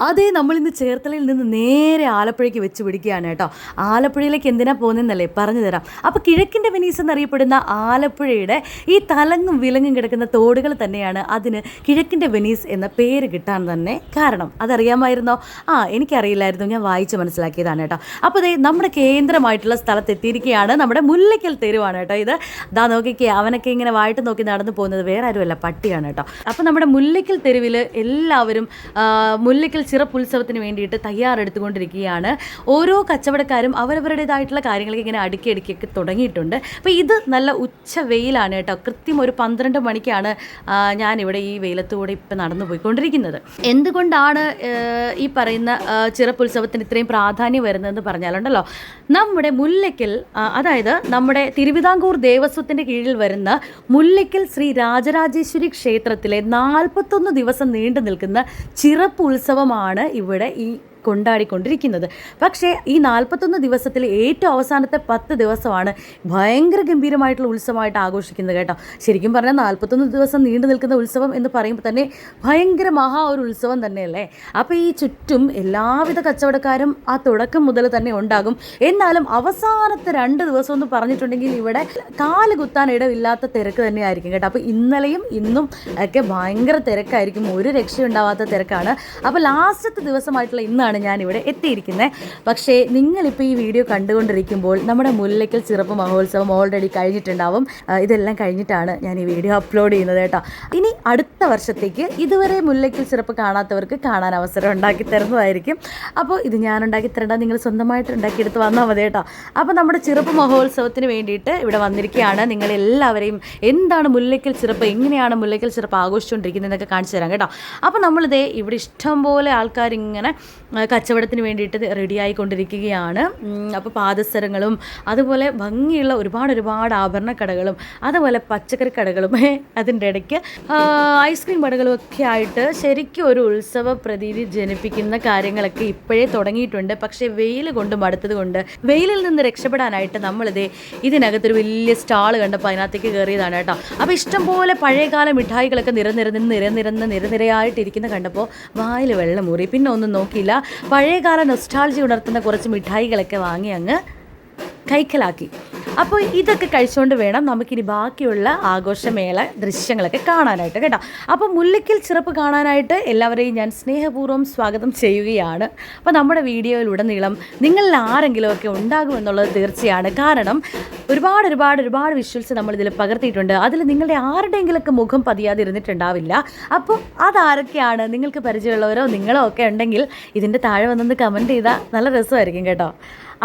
അതേ നമ്മളിന്ന് ചേർത്തലയിൽ നിന്ന് നേരെ ആലപ്പുഴയ്ക്ക് വെച്ച് പിടിക്കുകയാണ് കേട്ടോ. ആലപ്പുഴയിലേക്ക് എന്തിനാ പോകുന്നതെന്നല്ലേ പറഞ്ഞു തരാം. അപ്പോൾ കിഴക്കിന്റെ വെനീസ് എന്നറിയപ്പെടുന്ന ആലപ്പുഴയുടെ ഈ തലങ്ങും വിലങ്ങും കിടക്കുന്ന തോടുകൾ തന്നെയാണ് അതിന് കിഴക്കിന്റെ വെനീസ് എന്ന പേര് കിട്ടാൻ തന്നെ കാരണം. അതറിയാമായിരുന്നോ? ആ എനിക്കറിയില്ലായിരുന്നു. ഞാൻ വായിച്ച് മനസ്സിലാക്കിയതാണ് കേട്ടോ. അപ്പോൾ ദേ നമ്മുടെ കേന്ദ്രമായിട്ടുള്ള സ്ഥലത്ത് എത്തിയിരിക്കുകയാണ് നമ്മുടെ മുല്ലയ്ക്കൽ തെരുവാണ് കേട്ടോ ഇത്. ദാ നോക്കിക്കേ അവനൊക്കെ ഇങ്ങനെ വായിട്ട് നോക്കി നടന്നു പോകുന്നത് വേറെ ആരുമല്ല പട്ടിയാണ് കേട്ടോ. അപ്പോൾ നമ്മുടെ മുല്ലയ്ക്കൽ തെരുവിൽ എല്ലാവരും ആ, മുല്ലയ്ക്കൽ ചിറപ്പ് ഉത്സവത്തിന് വേണ്ടിയിട്ട് തയ്യാറെടുത്തുകൊണ്ടിരിക്കുകയാണ്. ഓരോ കച്ചവടക്കാരും അവരവരുടേതായിട്ടുള്ള കാര്യങ്ങളൊക്കെ ഇങ്ങനെ അടുക്കി അടുക്കിയൊക്കെ തുടങ്ങിയിട്ടുണ്ട്. അപ്പോൾ ഇത് നല്ല ഉച്ച വെയിലാണ് കേട്ടോ. കൃത്യം ഒരു പന്ത്രണ്ട് മണിക്കാണ് ഞാനിവിടെ ഈ വെയിലത്തൂടെ ഇപ്പം നടന്നു പോയിക്കൊണ്ടിരിക്കുന്നത്. എന്തുകൊണ്ടാണ് ഈ പറയുന്ന ചിറപ്പ് ചിറപ്പുത്സവത്തിന് ഇത്രയും പ്രാധാന്യം വരുന്നതെന്ന് പറഞ്ഞാലുണ്ടല്ലോ. നമ്മുടെ മുല്ലയ്ക്കൽ അതായത് നമ്മുടെ തിരുവിതാംകൂർ ദേവസ്വത്തിന്റെ കീഴിൽ വരുന്ന മുല്ലയ്ക്കൽ ശ്രീ രാജരാജേശ്വരി ക്ഷേത്രത്തിലെ നാൽപ്പത്തൊന്ന് ദിവസം നീണ്ടു നിൽക്കുന്ന ചിറപ്പ് ഉത്സവമാണ് ഇവിടെ ഈ കൊണ്ടാടിക്കൊണ്ടിരിക്കുന്നത്. പക്ഷേ ഈ നാൽപ്പത്തൊന്ന് ദിവസത്തിൽ ഏറ്റവും അവസാനത്തെ പത്ത് ദിവസമാണ് ഭയങ്കര ഗംഭീരമായിട്ടുള്ള ഉത്സവമായിട്ട് ആഘോഷിക്കുന്നത് കേട്ടോ. ശരിക്കും പറഞ്ഞാൽ നാൽപ്പത്തൊന്ന് ദിവസം നീണ്ടു നിൽക്കുന്ന ഉത്സവം എന്ന് പറയുമ്പോൾ തന്നെ ഭയങ്കര മഹാ ഒരു ഉത്സവം തന്നെയല്ലേ? അപ്പോൾ ഈ ചുറ്റും എല്ലാവിധ കച്ചവടക്കാരും ആ തുടക്കം മുതൽ തന്നെ ഉണ്ടാകും. എന്നാലും അവസാനത്തെ രണ്ട് ദിവസം എന്ന് പറഞ്ഞിട്ടുണ്ടെങ്കിൽ ഇവിടെ കാൽ കുത്താൻ ഇടവില്ലാത്ത തിരക്ക് തന്നെയായിരിക്കും കേട്ടോ. അപ്പോൾ ഇന്നലെയും ഇന്നും ഒക്കെ ഭയങ്കര തിരക്കായിരിക്കും. ഒരു രക്ഷയുണ്ടാവാത്ത തിരക്കാണ്. അപ്പോൾ ലാസ്റ്റത്തെ ദിവസമായിട്ടുള്ള ഇന്നാണ് ഞാൻ ഇവിടെ എത്തിയിരിക്കുന്നത് പക്ഷേ നിങ്ങളിപ്പോൾ ഈ വീഡിയോ കണ്ടുകൊണ്ടിരിക്കുമ്പോൾ നമ്മുടെ മുല്ലയ്ക്കൽ ചിറപ്പ് മഹോത്സവം ഓൾറെഡി കഴിഞ്ഞിട്ടുണ്ടാവും. ഇതെല്ലാം കഴിഞ്ഞിട്ടാണ് ഞാൻ ഈ വീഡിയോ അപ്ലോഡ് ചെയ്യുന്നത് കേട്ടോ. ഇനി അടുത്ത വർഷത്തേക്ക് ഇതുവരെ മുല്ലയ്ക്കൽ ചിറപ്പ് കാണാത്തവർക്ക് കാണാൻ അവസരം ഉണ്ടാക്കി തരുന്നതായിരിക്കും. അപ്പോൾ ഇത് ഞാൻ ഉണ്ടാക്കി തരേണ്ട നിങ്ങൾ സ്വന്തമായിട്ട് ഉണ്ടാക്കിയെടുത്ത് വന്നാൽ മതി കേട്ടോ. അപ്പോൾ നമ്മുടെ ചിറപ്പ് മഹോത്സവത്തിന് വേണ്ടിയിട്ട് ഇവിടെ വന്നിരിക്കുകയാണ്. നിങ്ങൾ എല്ലാവരെയും എന്താണ് മുല്ലയ്ക്കൽ ചിറപ്പ് എങ്ങനെയാണ് മുല്ലയ്ക്കൽ ചിറപ്പ് ആഘോഷിച്ചുകൊണ്ടിരിക്കുന്നത് എന്നൊക്കെ കാണിച്ചു തരാം കേട്ടോ. അപ്പോൾ നമ്മളിതേ ഇവിടെ ഇഷ്ടംപോലെ ആൾക്കാർ ഇങ്ങനെ ആ, കച്ചവടത്തിന് വേണ്ടിയിട്ട് റെഡി ആയിക്കൊണ്ടിരിക്കുകയാണ്. അപ്പോൾ പാദസരങ്ങളും അതുപോലെ ഭംഗിയുള്ള ഒരുപാട് ഒരുപാട് ആഭരണ കടകളും അതുപോലെ പച്ചക്കറി കടകളും അതിന്റെ ഇടയ്ക്ക്. ഐസ്ക്രീം കടകളും ഒക്കെ ആയിട്ട് ശരിക്കും ഒരു ഉത്സവ പ്രതീതി ജനിപ്പിക്കുന്ന കാര്യങ്ങളൊക്കെ ഇപ്പോഴേ തുടങ്ങിയിട്ടുണ്ട്. പക്ഷേ വെയിൽ കൊണ്ട് മടുത്തത് കൊണ്ട് വെയിലിൽ നിന്ന് രക്ഷപ്പെടാനായിട്ട് നമ്മളിതേ ഇതിനകത്തൊരു വലിയ സ്റ്റാൾ കണ്ടപ്പോൾ അതിനകത്തേക്ക് കയറിയതാണ് കേട്ടോ. അപ്പോൾ ഇഷ്ടംപോലെ പഴയകാല മിഠായികളൊക്കെ നിരനിരന്ന് നിരനിരന്ന് നിരനിരയായിട്ടിരിക്കുന്ന കണ്ടപ്പോൾ വായിൽ വെള്ളം മൂറി പിന്നെ ഒന്നും നോക്കിയില്ല. പഴയകാല നൊസ്റ്റാൾജി ഉണർത്തുന്ന കുറച്ച് മിഠായികളൊക്കെ വാങ്ങി അങ്ങ് കൈക്കലാക്കി. അപ്പോൾ ഇതൊക്കെ കഴിച്ചുകൊണ്ട് വേണം നമുക്കിനി ബാക്കിയുള്ള ആഘോഷമേള ദൃശ്യങ്ങളൊക്കെ കാണാനായിട്ട് കേട്ടോ. അപ്പോൾ മുല്ലയ്ക്കൽ ചിറപ്പ് കാണാനായിട്ട് എല്ലാവരെയും ഞാൻ സ്നേഹപൂർവം സ്വാഗതം ചെയ്യുകയാണ്. അപ്പോൾ നമ്മുടെ വീഡിയോയിലുടനീളം നിങ്ങളിൽ ആരെങ്കിലുമൊക്കെ ഉണ്ടാകുമെന്നുള്ളത് തീർച്ചയാണ്. കാരണം ഒരുപാട് ഒരുപാട് ഒരുപാട് വിഷ്വൽസ് നമ്മളിതിൽ പകർത്തിയിട്ടുണ്ട്. അതിൽ നിങ്ങളുടെ ആരുടെയെങ്കിലൊക്കെ മുഖം പതിയാതെ ഇരുന്നിട്ടുണ്ടാവില്ല അപ്പോൾ അതാരൊക്കെയാണ് നിങ്ങൾക്ക് പരിചയമുള്ളവരോ നിങ്ങളോ ഒക്കെ ഉണ്ടെങ്കിൽ ഇതിന്റെ താഴെ വന്നൊന്ന് കമന്റ് ചെയ്താൽ നല്ല രസമായിരിക്കും കേട്ടോ.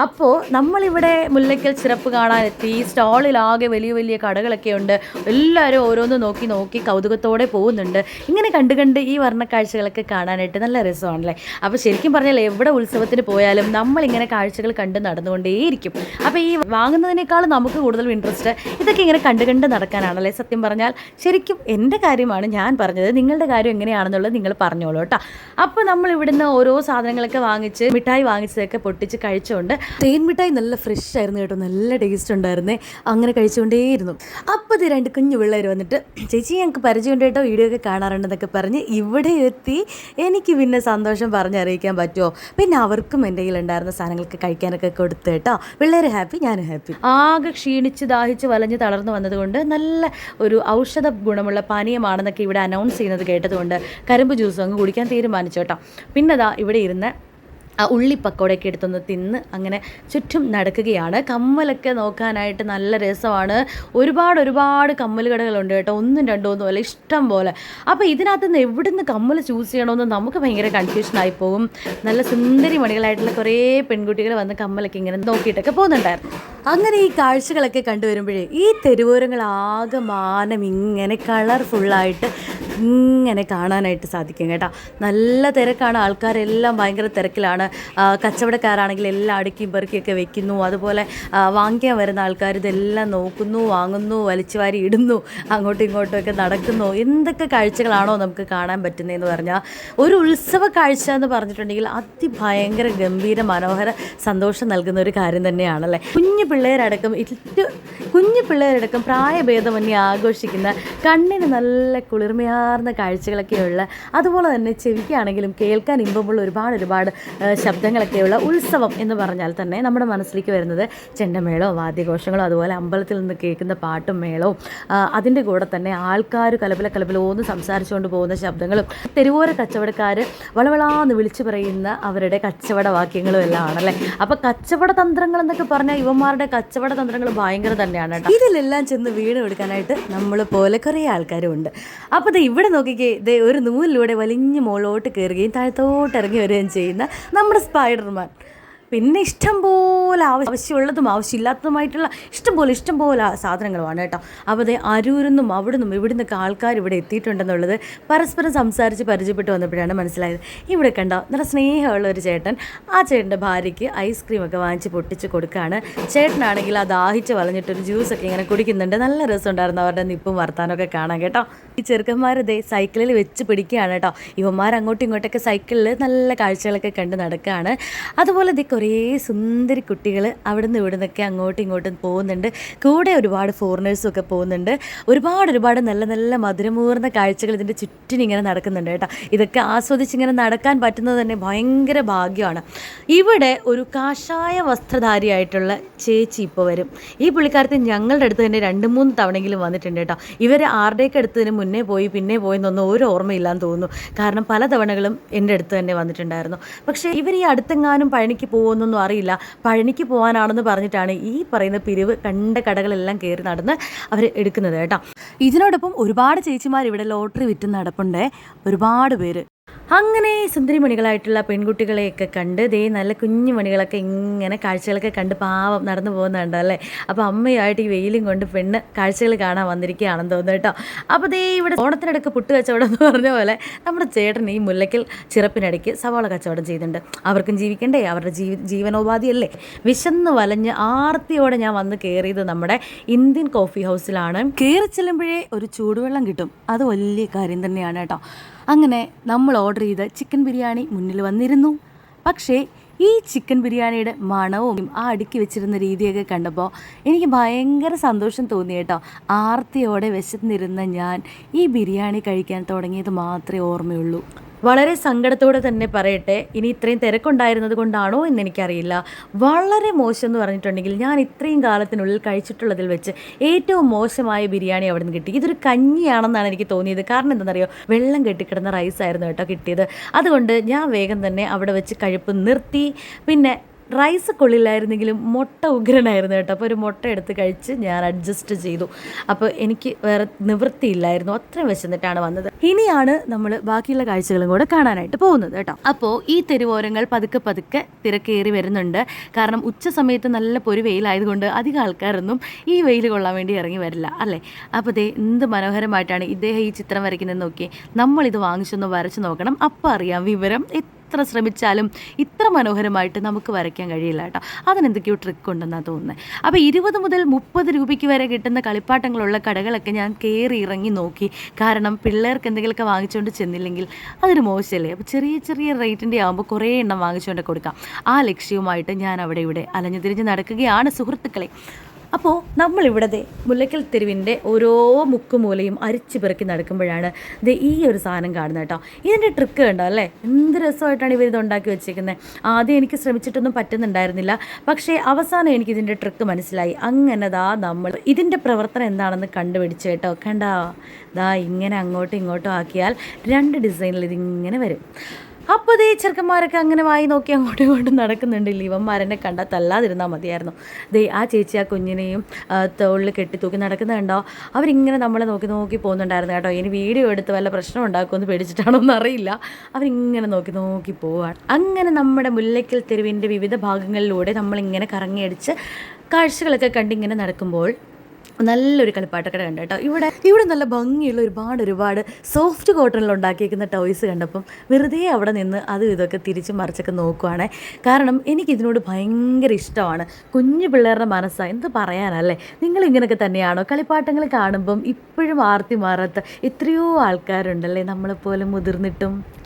അപ്പോൾ നമ്മളിവിടെ മുല്ലയ്ക്കൽ ചിറപ്പ് കാണാനെത്തി. സ്റ്റാളിലാകെ വലിയ വലിയ കടകളൊക്കെ ഉണ്ട്. എല്ലാവരും ഓരോന്ന് നോക്കി നോക്കി കൗതുകത്തോടെ പോകുന്നുണ്ട്. ഇങ്ങനെ കണ്ട് കണ്ട് ഈ വർണക്കാഴ്ചകളൊക്കെ കാണാനായിട്ട് നല്ല രസമാണല്ലേ? അപ്പോൾ ശരിക്കും പറഞ്ഞാൽ എവിടെ ഉത്സവത്തിന് പോയാലും നമ്മളിങ്ങനെ കാഴ്ചകൾ കണ്ട് നടന്നുകൊണ്ടേയിരിക്കും. അപ്പോൾ ഈ വാങ്ങുന്നതിനേക്കാൾ നമുക്ക് കൂടുതൽ ഇൻട്രസ്റ്റ് ഇതൊക്കെ ഇങ്ങനെ കണ്ട് കണ്ട് നടക്കാനാണല്ലേ? സത്യം പറഞ്ഞാൽ ശരിക്കും എന്റെ കാര്യമാണ് ഞാൻ പറഞ്ഞത്. നിങ്ങളുടെ കാര്യം എങ്ങനെയാണെന്നുള്ളത് നിങ്ങൾ പറഞ്ഞോളൂ കേട്ടോ. അപ്പോൾ നമ്മൾ ഇവിടുന്ന് ഓരോ സാധനങ്ങളൊക്കെ വാങ്ങിച്ച് മിഠായി വാങ്ങിച്ചതൊക്കെ പൊട്ടിച്ച് കഴിച്ചുകൊണ്ട് തേൻ മിഠായി നല്ല ഫ്രഷ് ആയിരുന്നു കേട്ടോ. നല്ല ടേസ്റ്റ് ഉണ്ടായിരുന്നേ. അങ്ങനെ കഴിച്ചുകൊണ്ടേയിരുന്നു. അപ്പോൾ ഇത് രണ്ട് കുഞ്ഞു പിള്ളേർ വന്നിട്ട് ചേച്ചി ഞങ്ങൾക്ക് പരിചയമുണ്ട് കേട്ടോ. വീഡിയോ ഒക്കെ കാണാറുണ്ടെന്നൊക്കെ പറഞ്ഞ് ഇവിടെ എത്തി എനിക്ക് പിന്നെ സന്തോഷം പറഞ്ഞറിയിക്കാൻ പറ്റുമോ പിന്നെ അവർക്കും എന്റെ കയ്യിലുണ്ടായിരുന്ന സാധനങ്ങളൊക്കെ കഴിക്കാനൊക്കെ കൊടുത്ത് കേട്ടോ. പിള്ളേർ ഹാപ്പി ഞാനും ഹാപ്പി ആകെ ക്ഷീണിച്ച് ദാഹിച്ച് വലഞ്ഞ് തളർന്നു വന്നതുകൊണ്ട് നല്ല ഒരു ഔഷധ ഗുണമുള്ള പാനീയമാണെന്നൊക്കെ ഇവിടെ അനൗൺസ് ചെയ്യുന്നത് കേട്ടതുകൊണ്ട് കരിമ്പ് ജ്യൂസ് അങ്ങ് കുടിക്കാൻ തീരുമാനിച്ചു കേട്ടോ. പിന്നെ ദാ ഇവിടെ ഇരുന്ന് ആ ഉള്ളി പക്കോടയൊക്കെ എടുത്തൊന്ന് തിന്ന് അങ്ങനെ ചുറ്റും നടക്കുകയാണ്. കമ്മലൊക്കെ നോക്കാനായിട്ട് നല്ല രസമാണ്. ഒരുപാട് ഒരുപാട് കമ്മൽ കടകളുണ്ട് കേട്ടോ. ഒന്നും രണ്ടോ ഒന്നും അല്ല ഇഷ്ടം പോലെ. അപ്പോൾ ഇതിനകത്ത് നിന്ന് എവിടെ നിന്ന് കമ്മൽ ചൂസ് ചെയ്യണമെന്ന് നമുക്ക് ഭയങ്കര കൺഫ്യൂഷൻ ആയി പോകും. നല്ല സുന്ദരി മണികളായിട്ടുള്ള കുറേ പെൺകുട്ടികൾ വന്ന് കമ്മലൊക്കെ ഇങ്ങനെ നോക്കിയിട്ടൊക്കെ പോകുന്നുണ്ടായിരുന്നു. അങ്ങനെ ഈ കാഴ്ചകളൊക്കെ കണ്ടുവരുമ്പോഴേ ഈ തെരുവോരങ്ങൾ ആകെ മാനം ഇങ്ങനെ കളർഫുള്ളായിട്ട് ഇങ്ങനെ കാണാനായിട്ട് സാധിക്കും കേട്ടോ. നല്ല തിരക്കാണ്. ആൾക്കാരെല്ലാം ഭയങ്കര തിരക്കിലാണ്. കച്ചവടക്കാരാണെങ്കിൽ എല്ലാം അടുക്കി പെറുക്കിയൊക്കെ വെക്കുന്നു. അതുപോലെ വാങ്ങിക്കാൻ വരുന്ന ആൾക്കാർ ഇതെല്ലാം നോക്കുന്നു വാങ്ങുന്നു വലിച്ചു വാരി ഇടുന്നു അങ്ങോട്ടും ഇങ്ങോട്ടും ഒക്കെ നടക്കുന്നു. എന്തൊക്കെ കാഴ്ചകളാണോ നമുക്ക് കാണാൻ പറ്റുന്നതെന്ന് പറഞ്ഞാൽ ഒരു ഉത്സവ കാഴ്ച എന്ന് പറഞ്ഞിട്ടുണ്ടെങ്കിൽ അതിഭയങ്കര ഗംഭീര മനോഹര സന്തോഷം നൽകുന്ന ഒരു കാര്യം തന്നെയാണല്ലേ? കുഞ്ഞു പിള്ളേരടക്കം കുഞ്ഞു പിള്ളേരടക്കം പ്രായഭേദമന്യേ ആഘോഷിക്കുന്ന കണ്ണിന് നല്ല കുളിർമയാർന്ന കാഴ്ചകളൊക്കെയുള്ള അതുപോലെ തന്നെ ചെവിക്കാണെങ്കിലും കേൾക്കാൻ ഇമ്പമുള്ള ഒരുപാട് ഒരുപാട് ശബ്ദങ്ങളൊക്കെയുള്ള ഉത്സവം എന്ന് പറഞ്ഞാൽ തന്നെ നമ്മുടെ മനസ്സിലേക്ക് വരുന്നത് ചെണ്ടമേളോ വാദ്യഘോഷങ്ങളോ അതുപോലെ അമ്പലത്തിൽ നിന്ന് കേൾക്കുന്ന പാട്ടും മേളവും അതിന്റെ കൂടെ തന്നെ ആൾക്കാർ കലപില കലപിലോന്ന് സംസാരിച്ചുകൊണ്ട് പോകുന്ന ശബ്ദങ്ങളും തെരുവോര കച്ചവടക്കാർ വളവളാന്ന് വിളിച്ചു പറയുന്ന അവരുടെ കച്ചവട വാക്യങ്ങളും എല്ലാം ആണല്ലേ അപ്പോൾ കച്ചവട തന്ത്രങ്ങൾ എന്നൊക്കെ പറഞ്ഞാൽ യുവന്മാരുടെ കച്ചവട തന്ത്രങ്ങൾ ഭയങ്കര തന്നെയാണ് കേട്ടോ. ഇതിലെല്ലാം ചെന്ന് വീട് എടുക്കാനായിട്ട് നമ്മൾ പോലെ കുറേ ആൾക്കാരും ഉണ്ട്. അപ്പോൾ ദേ ഇവിടെ നോക്കിക്കേ ദേ ഒരു നൂലിലൂടെ വലിഞ്ഞ് മുകളിലോട്ട് കയറുകയും താഴത്തോട്ട് ഇറങ്ങി വരികയും ചെയ്യുന്ന നമ്മുടെ സ്പൈഡർമാൻ. പിന്നെ ഇഷ്ടം പോലെ ആവശ്യമുള്ളതും ആവശ്യമില്ലാത്തതുമായിട്ടുള്ള ഇഷ്ടം പോലെ ഇഷ്ടം പോലെ സാധനങ്ങളുമാണ് കേട്ടോ. അപ്പോൾ അതേ നിന്നും ഇവിടെ നിന്നൊക്കെ ആൾക്കാർ ഇവിടെ എത്തിയിട്ടുണ്ടെന്നുള്ളത് പരസ്പരം സംസാരിച്ച് പരിചയപ്പെട്ട് വന്നപ്പോഴാണ് മനസ്സിലായത്. ഇവിടെ കണ്ടോ നല്ല സ്നേഹമുള്ള ഒരു ചേട്ടൻ. ആ ചേട്ടന്റെ ഭാര്യയ്ക്ക് ഐസ്ക്രീമൊക്കെ വാങ്ങിച്ച് പൊട്ടിച്ച് കൊടുക്കുകയാണ് ചേട്ടനാണെങ്കിൽ ആ ദാഹിച്ച് വളഞ്ഞിട്ടൊരു ജ്യൂസൊക്കെ ഇങ്ങനെ കുടിക്കുന്നുണ്ട്. നല്ല രസമുണ്ടായിരുന്നു അവരുടെ നിപ്പും വർത്താനമൊക്കെ കാണാൻ കേട്ടോ. ഈ ചെറുക്കന്മാർ ഇതേ സൈക്കിളിൽ വെച്ച് പിടിക്കുകയാണ് കേട്ടോ. ഇവന്മാർ അങ്ങോട്ടും ഇങ്ങോട്ടൊക്കെ സൈക്കിളിൽ നല്ല കാഴ്ചകളൊക്കെ കണ്ട് നടക്കുകയാണ്. അതുപോലെ കുറേ സുന്ദരി കുട്ടികൾ അവിടുന്ന് ഇവിടുന്നൊക്കെ അങ്ങോട്ടും ഇങ്ങോട്ടും പോകുന്നുണ്ട്. കൂടെ ഒരുപാട് ഫോറിനേഴ്സും ഒക്കെ പോകുന്നുണ്ട്. ഒരുപാട് ഒരുപാട് നല്ല നല്ല മധുരമൂർന്ന കാഴ്ചകൾ ഇതിന്റെ ചുറ്റിനും ഇങ്ങനെ നടക്കുന്നുണ്ട് കേട്ടോ. ഇതൊക്കെ ആസ്വദിച്ച് ഇങ്ങനെ നടക്കാൻ പറ്റുന്നത് തന്നെ ഭയങ്കര ഭാഗ്യമാണ്. ഇവിടെ ഒരു കാഷായ വസ്ത്രധാരിയായിട്ടുള്ള ചേച്ചി ഇപ്പോൾ വരും. ഈ പുള്ളിക്കാരത്തെ ഞങ്ങളുടെ അടുത്ത് തന്നെ രണ്ട് മൂന്ന് തവണയെങ്കിലും വന്നിട്ടുണ്ട് കേട്ടോ. ഇവർ ആരുടെയൊക്കെ അടുത്തതിന് മുന്നേ പോയി പിന്നെ പോയി എന്നൊന്നും ഒരു ഓർമ്മയില്ലാന്ന് തോന്നുന്നു. കാരണം പല തവണകളും എന്റെ അടുത്ത് തന്നെ വന്നിട്ടുണ്ടായിരുന്നു. പക്ഷേ ഇവർ ഈ അടുത്തെങ്ങാനും പഴനിക്ക് പോകുമെന്നൊന്നും അറിയില്ല. പഴനിക്ക് പോകാനാണെന്ന് പറഞ്ഞിട്ടാണ് ഈ പറയുന്ന പിരിവ് കണ്ട കടകളെല്ലാം കയറി നടന്ന് അവർ എടുക്കുന്നത് കേട്ടോ. ഇതിനോടൊപ്പം ഒരുപാട് ചേച്ചിമാർ ഇവിടെ ലോട്ടറി വിറ്റ് നടപ്പുണ്ട്. ഒരുപാട് പേര്. അങ്ങനെ സുന്ദരിമണികളായിട്ടുള്ള പെൺകുട്ടികളെയൊക്കെ കണ്ട് ദേ നല്ല കുഞ്ഞു മണികളൊക്കെ ഇങ്ങനെ കാഴ്ചകളൊക്കെ കണ്ട് പാവം നടന്നു പോകുന്നുണ്ട് അല്ലേ? അപ്പോൾ അമ്മയായിട്ട് ഈ വെയിലും കൊണ്ട് പെണ്ണ് കാഴ്ചകൾ കാണാൻ വന്നിരിക്കുകയാണെന്ന് തോന്നുന്നു കേട്ടോ. അപ്പോൾ ദേ ഇവിടെ ഓണത്തിനിടയ്ക്ക് പുട്ട് കച്ചവടം എന്ന് പറഞ്ഞ പോലെ നമ്മുടെ ചേട്ടൻ ഈ മുല്ലയ്ക്കൽ ചിറപ്പിനിടയ്ക്ക് സവാള കച്ചവടം ചെയ്യുന്നുണ്ട് അവർക്കും ജീവിക്കണ്ടേ? അവരുടെ ജീവ ജീവനോപാധിയല്ലേ? വിശന്ന് വലഞ്ഞ് ആർത്തിയോടെ ഞാൻ വന്ന് കയറിയത് നമ്മുടെ ഇന്ത്യൻ കോഫി ഹൗസിലാണ്. കയറി ചെല്ലുമ്പോഴേ ഒരു ചൂടുവെള്ളം കിട്ടും. അത് വലിയ കാര്യം തന്നെയാണ് കേട്ടോ. അങ്ങനെ നമ്മൾ ഓർഡർ ചെയ്ത ചിക്കൻ ബിരിയാണി മുന്നിൽ വന്നിരുന്നു. പക്ഷേ ഈ ചിക്കൻ ബിരിയാണിയുടെ മണവും ആ അടുക്കി വെച്ചിരുന്ന രീതിയൊക്കെ കണ്ടപ്പോൾ എനിക്ക് ഭയങ്കര സന്തോഷം തോന്നി കേട്ടോ. ആർത്തിയോടെ വിശന്നിരുന്ന ഞാൻ ഈ ബിരിയാണി കഴിക്കാൻ തുടങ്ങിയത് മാത്രമേ ഓർമ്മയുള്ളൂ. വളരെ സങ്കടത്തോടെ തന്നെ പറയട്ടെ ഇനി ഇത്രയും തിരക്കുണ്ടായിരുന്നത് കൊണ്ടാണോ എന്ന് എനിക്കറിയില്ല. വളരെ മോശം എന്ന് പറഞ്ഞിട്ടുണ്ടെങ്കിൽ ഞാൻ ഇത്രയും കാലത്തിനുള്ളിൽ കഴിച്ചിട്ടുള്ളതിൽ വെച്ച് ഏറ്റവും മോശമായ ബിരിയാണി അവിടെ നിന്ന് കിട്ടി. ഇതൊരു കഞ്ഞിയാണെന്നാണ് എനിക്ക് തോന്നിയത്. കാരണം എന്താണെന്നറിയോ? വെള്ളം കെട്ടിക്കിടന്ന റൈസ് ആയിരുന്നു കേട്ടോ കിട്ടിയത്. അതുകൊണ്ട് ഞാൻ വേഗം തന്നെ അവിടെ വെച്ച് കഴിപ്പ് നിർത്തി. പിന്നെ റൈസ് കൊള്ളില്ലായിരുന്നെങ്കിലും മുട്ട ഉഗ്രനായിരുന്നു കേട്ടോ. അപ്പോൾ ഒരു മുട്ട എടുത്ത് കഴിച്ച് ഞാൻ അഡ്ജസ്റ്റ് ചെയ്തു. അപ്പോൾ എനിക്ക് വേറെ നിവൃത്തിയില്ലായിരുന്നു. അത്രയും വിശന്നിട്ടാണ് വന്നത്. ഇനിയാണ് നമ്മൾ ബാക്കിയുള്ള കാഴ്ചകളും കൂടെ കാണാനായിട്ട് പോകുന്നത് കേട്ടോ. അപ്പോൾ ഈ തെരുവോരങ്ങൾ പതുക്കെ പതുക്കെ തിരക്കേറി വരുന്നുണ്ട്. കാരണം ഉച്ച സമയത്ത് നല്ല പൊരു വെയിലായതുകൊണ്ട് അധികം ആൾക്കാരൊന്നും ഈ വെയിൽ കൊള്ളാൻ വേണ്ടി ഇറങ്ങി വരില്ല. അല്ലേ? അപ്പോൾ ദേ എന്ത് മനോഹരമായിട്ടാണ് ഇദ്ദേഹം ഈ ചിത്രം വരയ്ക്കുന്നത് നോക്കി നമ്മളിത് വാങ്ങിച്ചൊന്ന് വരച്ച് നോക്കണം. അപ്പോൾ അറിയാം വിവരം എത്ര ശ്രമിച്ചാലും ഇത്ര മനോഹരമായിട്ട് നമുക്ക് വരയ്ക്കാൻ കഴിയില്ല കേട്ടോ. അതിനെന്തൊക്കെയോ ട്രിക്ക് ഉണ്ടെന്നാണ് തോന്നുന്നത് അപ്പോൾ ഇരുപത് മുതൽ മുപ്പത് രൂപയ്ക്ക് വരെ കിട്ടുന്ന കളിപ്പാട്ടങ്ങളുള്ള കടകളൊക്കെ ഞാൻ കയറി ഇറങ്ങി നോക്കി. കാരണം പിള്ളേർക്ക് എന്തെങ്കിലുമൊക്കെ വാങ്ങിച്ചുകൊണ്ട് ചെന്നില്ലെങ്കിൽ അതൊരു മോശമല്ലേ അപ്പോൾ ചെറിയ ചെറിയ റേറ്റിന്റെ ആകുമ്പോൾ കുറേ എണ്ണം വാങ്ങിച്ചുകൊണ്ട് കൊടുക്കാം. ആ ലക്ഷ്യവുമായിട്ട് ഞാൻ അവിടെ ഇവിടെ അലഞ്ഞു തിരിഞ്ഞ് നടക്കുകയാണ് സുഹൃത്തുക്കളെ. അപ്പോൾ നമ്മളിവിടെ മുല്ലക്കൽ തെരുവിന്റെ ഓരോ മുക്കുമൂലയും അരിച്ചു പെറുക്കി നടക്കുമ്പോഴാണ് ഇത് ഈ ഒരു സാധനം കാണുന്നത് കേട്ടോ. ഇതിന്റെ ട്രിക്ക് കണ്ടോ അല്ലേ? എന്ത് രസമായിട്ടാണ് ഇവർ ഇത് ഉണ്ടാക്കി വെച്ചേക്കുന്നത്. ആദ്യം എനിക്ക് ശ്രമിച്ചിട്ടൊന്നും പറ്റുന്നുണ്ടായിരുന്നില്ല. പക്ഷേ അവസാനം എനിക്ക് ഇതിന്റെ ട്രിക്ക് മനസ്സിലായി. അങ്ങനെ ദാ നമ്മൾ ഇതിന്റെ പ്രവർത്തനം എന്താണെന്ന് കണ്ടുപിടിച്ച് കേട്ടോ. കണ്ടാ ദാ ഇങ്ങനെ അങ്ങോട്ടും ഇങ്ങോട്ടും ആക്കിയാൽ രണ്ട് ഡിസൈനിൽ ഇതിങ്ങനെ വരും. അപ്പോൾ ഇതേ ചെറുക്കന്മാരൊക്കെ അങ്ങനെ വായി നോക്കി അങ്ങോട്ടും ഇങ്ങോട്ടും നടക്കുന്നുണ്ട്. ഇവന്മാരെന്നെ കണ്ടാൽ തല്ലാതിരുന്നാൽ മതിയായിരുന്നു. ദേ ആ ചേച്ചി ആ കുഞ്ഞിനെയും തോളിൽ കെട്ടി തൂക്കി നടക്കുന്നുണ്ടോ അവരിങ്ങനെ നമ്മളെ നോക്കി നോക്കി പോകുന്നുണ്ടായിരുന്നു കേട്ടോ. ഇനി വീഡിയോ എടുത്ത് വല്ല പ്രശ്നം ഉണ്ടാക്കുമെന്ന് പേടിച്ചിട്ടാണോ എന്നറിയില്ല അവരിങ്ങനെ നോക്കി നോക്കി പോവാണ്. അങ്ങനെ നമ്മുടെ മുല്ലയ്ക്കൽ തെരുവിന്റെ വിവിധ ഭാഗങ്ങളിലൂടെ നമ്മളിങ്ങനെ കറങ്ങിയടിച്ച് കാഴ്ചകളൊക്കെ കണ്ടിങ്ങനെ നടക്കുമ്പോൾ നല്ലൊരു കളിപ്പാട്ടക്കട കണ്ടു കേട്ടോ. ഇവിടെ ഇവിടെ നല്ല ഭംഗിയുള്ള ഒരുപാട് ഒരുപാട് സോഫ്റ്റ് കോട്ടണിൽ ഉണ്ടാക്കിയിരിക്കുന്ന ടോയ്സ് കണ്ടപ്പം വെറുതെ അവിടെ നിന്ന് അതും ഇതൊക്കെ തിരിച്ച് മറിച്ചൊക്കെ നോക്കുവാണേ. കാരണം എനിക്കിതിനോട് ഭയങ്കര ഇഷ്ടമാണ്. കുഞ്ഞു പിള്ളേരുടെ മനസ്സാണ് എന്ത് പറയാനല്ലേ? നിങ്ങൾ ഇങ്ങനെയൊക്കെ തന്നെയാണോ? കളിപ്പാട്ടങ്ങൾ കാണുമ്പം ഇപ്പോഴും ആർത്തി മാറാത്ത എത്രയോ ആൾക്കാരുണ്ടല്ലേ നമ്മളെപ്പോലെ മുതിർന്നിട്ടും?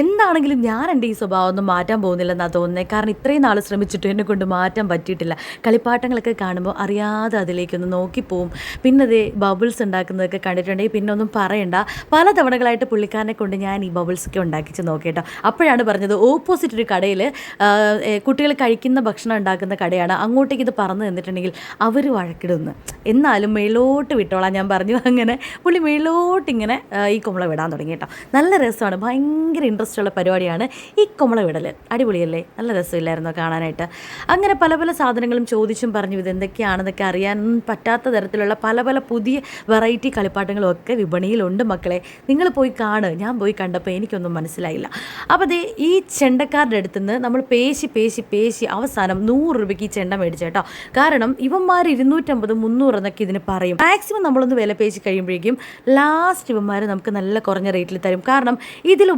എന്താണെങ്കിലും ഞാൻ എന്റെ ഈ സ്വഭാവം ഒന്നും മാറ്റാൻ പോകുന്നില്ലെന്നാണ് തോന്നുന്നത് കാരണം ഇത്രയും നാൾ ശ്രമിച്ചിട്ട് എന്നെ കൊണ്ട് മാറ്റാൻ പറ്റിയിട്ടില്ല. കളിപ്പാട്ടങ്ങളൊക്കെ കാണുമ്പോൾ അറിയാതെ അതിലേക്കൊന്ന് നോക്കിപ്പോവും പിന്നെ അതേ ബബിൾസ് ഉണ്ടാക്കുന്നതൊക്കെ കണ്ടിട്ടുണ്ടെങ്കിൽ പിന്നെ ഒന്നും പറയണ്ട. പല തവണകളായിട്ട് പുള്ളിക്കാരനെ കൊണ്ട് ഞാൻ ഈ ബബിൾസൊക്കെ ഉണ്ടാക്കിച്ച് നോക്കിയിട്ടോ അപ്പോഴാണ് പറഞ്ഞത് ഓപ്പോസിറ്റ് ഒരു കടയിൽ കുട്ടികൾ കഴിക്കുന്ന ഭക്ഷണം ഉണ്ടാക്കുന്ന കടയാണ്. അങ്ങോട്ടേക്ക് ഇത് പറഞ്ഞു തന്നിട്ടുണ്ടെങ്കിൽ അവർ വഴക്കിടുന്നു. എന്നാലും മേലോട്ട് വിട്ടോളാം ഞാൻ പറഞ്ഞു. അങ്ങനെ പുള്ളി മേലോട്ട് ഇങ്ങനെ ഈ കുമ്പള വിടാൻ തുടങ്ങി കേട്ടോ. നല്ല രസമാണ്. ഭയങ്കര ഇൻട്രസ്റ്റ് ഉള്ള പരിപാടിയാണ് ഈ കുമള വിടൽ അടിപൊളിയല്ലേ? നല്ല രസമില്ലായിരുന്നോ കാണാനായിട്ട്? അങ്ങനെ പല പല സാധനങ്ങളും ചോദിച്ചും പറഞ്ഞു ഇത് എന്തൊക്കെയാണെന്നൊക്കെ അറിയാൻ പറ്റാത്ത തരത്തിലുള്ള പല പല പുതിയ വെറൈറ്റി കളിപ്പാട്ടങ്ങളും ഒക്കെ വിപണിയിലുണ്ട് മക്കളെ. നിങ്ങൾ പോയി കാണ്. ഞാൻ പോയി കണ്ടപ്പോൾ എനിക്കൊന്നും മനസ്സിലായില്ല. അപ്പോൾ ദേ ഈ ചെണ്ടക്കാരുടെ അടുത്ത് നിന്ന് നമ്മൾ പേശി പേശി പേശി അവസാനം നൂറ് രൂപയ്ക്ക് ഈ ചെണ്ട മേടിച്ചു കേട്ടോ. കാരണം ഇവന്മാർ ഇരുന്നൂറ്റമ്പത് മുന്നൂറ് എന്നൊക്കെ ഇതിന് പറയും. മാക്സിമം നമ്മളൊന്ന് വില പേശി കഴിയുമ്പോഴേക്കും ലാസ്റ്റ് ഇവന്മാർ നമുക്ക് നല്ല കുറഞ്ഞ റേറ്റിൽ തരും. കാരണം ഇതിൽ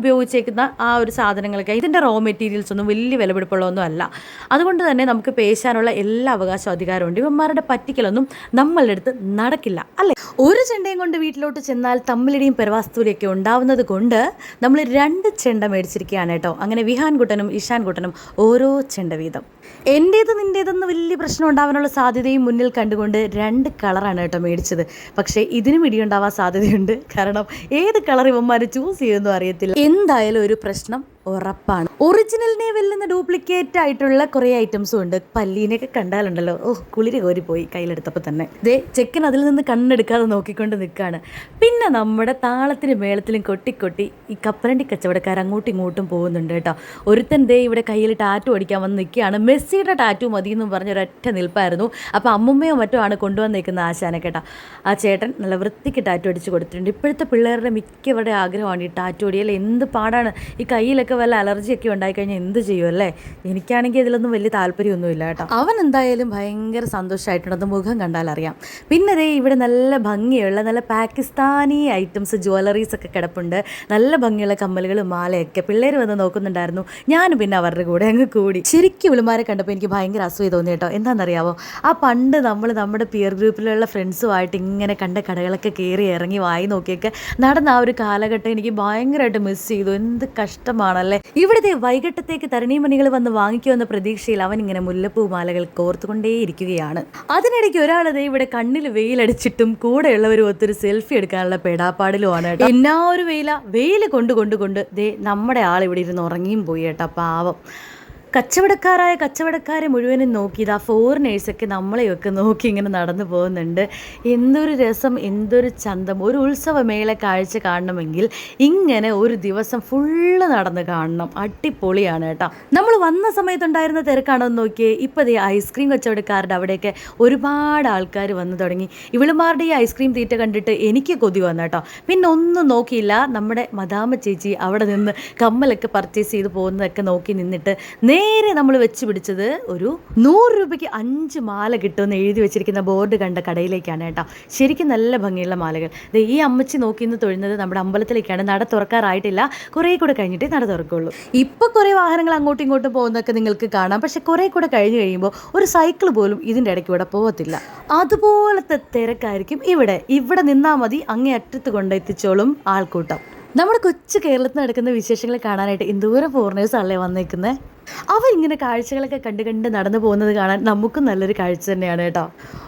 ഉപയോഗിച്ചേക്കുന്ന ആ ഒരു സാധനങ്ങളൊക്കെ ഇതിന്റെ റോ മെറ്റീരിയൽസ് ഒന്നും വലിയ വിലപിടിപ്പുള്ളതൊന്നും അല്ല. അതുകൊണ്ട് തന്നെ നമുക്ക് പേശാനുള്ള എല്ലാ അവകാശവും ഉണ്ട് ഇവന്മാരുടെ പറ്റിക്കലൊന്നും നമ്മളുടെ അടുത്ത് നടക്കില്ല. അല്ലേ? ഒരു ചെണ്ടയും കൊണ്ട് വീട്ടിലോട്ട് ചെന്നാൽ തമ്മിലടിയും പെരവാസ്തുവിലൊക്കെ ഉണ്ടാവുന്നത് കൊണ്ട് നമ്മൾ രണ്ട് ചെണ്ട മേടിച്ചിരിക്കുകയാണ് കേട്ടോ. അങ്ങനെ വിഹാൻ കുട്ടനും ഇഷാൻ കുട്ടനും ഓരോ ചെണ്ട വീതം. എന്റേത് നിന്റേതെന്ന് വലിയ പ്രശ്നം ഉണ്ടാവാനുള്ള സാധ്യതയും മുന്നിൽ കണ്ടുകൊണ്ട് രണ്ട് കളറാണ് കേട്ടോ മേടിച്ചത്. പക്ഷേ ഇതിനും ഇടിയുണ്ടാവാൻ സാധ്യതയുണ്ട്. കാരണം ഏത് കളർ ഇവന്മാർ ചൂസ് ചെയ്യുമെന്നും അറിയത്തില്ല. എന്തായാലും ഒരു പ്രശ്നം ഉറപ്പാണ്. ഒറിജിനലിനെ വെല്ലുന്ന ഡ്യൂപ്ലിക്കേറ്റ് ആയിട്ടുള്ള കുറേ ഐറ്റംസും ഉണ്ട്. പല്ലീനെയൊക്കെ കണ്ടാലുണ്ടല്ലോ. ഓ കുളിര് കോരിപ്പോയി കയ്യിലെടുത്തപ്പോൾ തന്നെ. ദേ ചെക്കൻ അതിൽ നിന്ന് കണ്ണെടുക്കാതെ നോക്കിക്കൊണ്ട് നിൽക്കുകയാണ് പിന്നെ നമ്മുടെ താളത്തിനും മേളത്തിലും കൊട്ടിക്കൊട്ടി ഈ കപ്പലണ്ടി കച്ചവടക്കാർ അങ്ങോട്ടും ഇങ്ങോട്ടും പോകുന്നുണ്ട് കേട്ടോ. ഒരുത്തൻ ദേ ഇവിടെ കയ്യിൽ ടാറ്റു അടിക്കാൻ വന്ന് നിൽക്കുകയാണ് മെസ്സിയുടെ ടാറ്റു മതി എന്നും പറഞ്ഞ ഒരൊറ്റ നിൽപ്പായിരുന്നു. അപ്പോൾ അമ്മുമ്മയോ മറ്റോ ആണ് കൊണ്ടുവന്നേക്കുന്ന ആശാനെ കേട്ടോ. ആ ചേട്ടൻ നല്ല വൃത്തിക്ക് ടാറ്റു അടിച്ച് കൊടുത്തിട്ടുണ്ട്. ഇപ്പോഴത്തെ പിള്ളേരുടെ മിക്കവരുടെ ആഗ്രഹമാണ് ഈ ടാറ്റു അടിയൽ എന്ത് പാടാണ്. ഈ കയ്യിലൊക്കെ വല്ല അലർജിയൊക്കെ ഉണ്ടായിക്കഴിഞ്ഞാൽ എന്ത് ചെയ്യും അല്ലേ? എനിക്കാണെങ്കിൽ ഇതിലൊന്നും വലിയ താല്പര്യമൊന്നുമില്ല കേട്ടോ. അവൻ എന്തായാലും ഭയങ്കര സന്തോഷമായിട്ടുണ്ട് അത് മുഖം കണ്ടാൽ അറിയാം. പിന്നെ ദേ ഇവിടെ നല്ല ഭംഗിയുള്ള നല്ല പാകിസ്ഥാനി ഐറ്റംസ് ജ്വല്ലറീസ് ഒക്കെ കിടപ്പുണ്ട്. നല്ല ഭംഗിയുള്ള കമ്മലുകളും മാലയൊക്കെ പിള്ളേർ വന്ന് നോക്കുന്നുണ്ടായിരുന്നു. ഞാനും പിന്നെ അവരുടെ കൂടെ അങ്ങ് കൂടി. ശരിക്കും ഇവളുമാരെ കണ്ടപ്പോൾ എനിക്ക് ഭയങ്കര അസൂയ തോന്നി കേട്ടോ. എന്താണെന്നറിയാവോ ആ പണ്ട് നമ്മൾ നമ്മുടെ പിയർ ഗ്രൂപ്പിലുള്ള ഫ്രണ്ട്സുമായിട്ട് ഇങ്ങനെ കണ്ട കടകളൊക്കെ കയറി ഇറങ്ങി വായി നോക്കിയൊക്കെ നടന്ന ആ ഒരു കാലഘട്ടം എനിക്ക് ഭയങ്കരമായിട്ട് മിസ് ചെയ്തു. എന്ത് കഷ്ടമാണല്ലേ ഇവിടുത്തെ വൈകിട്ടത്തേക്ക് തരണീമണികൾ വന്ന് വാങ്ങിക്കുമെന്ന പ്രതീക്ഷയിൽ അവൻ ഇങ്ങനെ മുല്ലപ്പൂ മാലകൾ കോർത്തുകൊണ്ടേയിരിക്കുകയാണ്. അതിനിടയ്ക്ക് ഒരാളത് ഇവിടെ കണ്ണിൽ വെയിലടിച്ചിട്ടും കൂടെയുള്ളവരും ഒത്തൊരു സെൽഫി എടുക്കാനുള്ള പെടാപ്പാടിലുമാണ് കേട്ടോ. എന്നാ ഒരു വെയില? വെയിൽ കൊണ്ട് കൊണ്ട് കൊണ്ട് ദേ നമ്മുടെ ആൾ ഇവിടെ ഇരുന്ന് ഉറങ്ങിയും പോയി കേട്ടോ പാവം. കച്ചവടക്കാരായ കച്ചവടക്കാരെ മുഴുവനും നോക്കി ഇതാ ഫോറിനേഴ്സൊക്കെ നമ്മളെയൊക്കെ നോക്കി ഇങ്ങനെ നടന്നു പോകുന്നുണ്ട്. എന്തൊരു രസം എന്തൊരു ചന്തം. ഒരു ഉത്സവമേള കാഴ്ച കാണണമെങ്കിൽ ഇങ്ങനെ ഒരു ദിവസം ഫുള്ള് നടന്ന് കാണണം. അടിപൊളിയാണ് കേട്ടോ. നമ്മൾ വന്ന സമയത്തുണ്ടായിരുന്ന തിരക്കാണോ എന്ന് നോക്കിയേ. ഇപ്പോൾ ദേ ഐസ്ക്രീം കച്ചവടക്കാരുടെ അവിടെയൊക്കെ ഒരുപാട് ആൾക്കാർ വന്നു തുടങ്ങി. ഇവളുമാരുടെ ഈ ഐസ്ക്രീം തീറ്റ കണ്ടിട്ട് എനിക്ക് കൊതി വന്നു കേട്ടോ. പിന്നെ ഒന്നും നോക്കിയില്ല. നമ്മുടെ മദാമ ചേച്ചി അവിടെ നിന്ന് കമ്മലൊക്കെ പർച്ചേസ് ചെയ്ത് പോകുന്നതൊക്കെ നോക്കി നിന്നിട്ട് നേരെ നമ്മൾ വെച്ച് പിടിച്ചത് ഒരു നൂറ് രൂപയ്ക്ക് അഞ്ച് മാല കിട്ടുമെന്ന് എഴുതി വെച്ചിരിക്കുന്ന ബോർഡ് കണ്ട കടയിലേക്കാണ് കേട്ടോ. ശരിക്കും നല്ല ഭംഗിയുള്ള മാലകൾ. ഈ അമ്മച്ചി നോക്കി ഇന്ന് തൊഴുന്നത് നമ്മുടെ അമ്പലത്തിലേക്കാണ്. നട തുറക്കാറായിട്ടില്ല. കുറേ കൂടെ കഴിഞ്ഞിട്ടേ നട തുറക്കുള്ളൂ. ഇപ്പോൾ കുറേ വാഹനങ്ങൾ അങ്ങോട്ടും ഇങ്ങോട്ടും പോകുന്നതൊക്കെ നിങ്ങൾക്ക് കാണാം. പക്ഷെ കുറേ കൂടെ കഴിഞ്ഞ് കഴിയുമ്പോൾ ഒരു സൈക്കിൾ പോലും ഇതിന്റെ ഇടയ്ക്ക് ഇവിടെ പോകത്തില്ല. അതുപോലത്തെ തിരക്കായിരിക്കും ഇവിടെ. ഇവിടെ നിന്നാൽ മതി. അങ്ങേ അറ്റത്ത് കൊണ്ടെത്തിച്ചോളും ആൾക്കൂട്ടം. നമ്മുടെ കൊച്ചു കേരളത്തിൽ നടക്കുന്ന വിശേഷങ്ങൾ കാണാനായിട്ട് എന്തോരം ഫോറിനേഴ്സ് അല്ലേ വന്നേക്കുന്നത് അവരിങ്ങനെ കാഴ്ചകളൊക്കെ കണ്ട് കണ്ട് നടന്നു പോകുന്നത് കാണാൻ നമുക്കും നല്ലൊരു കാഴ്ച തന്നെയാണ് കേട്ടോ.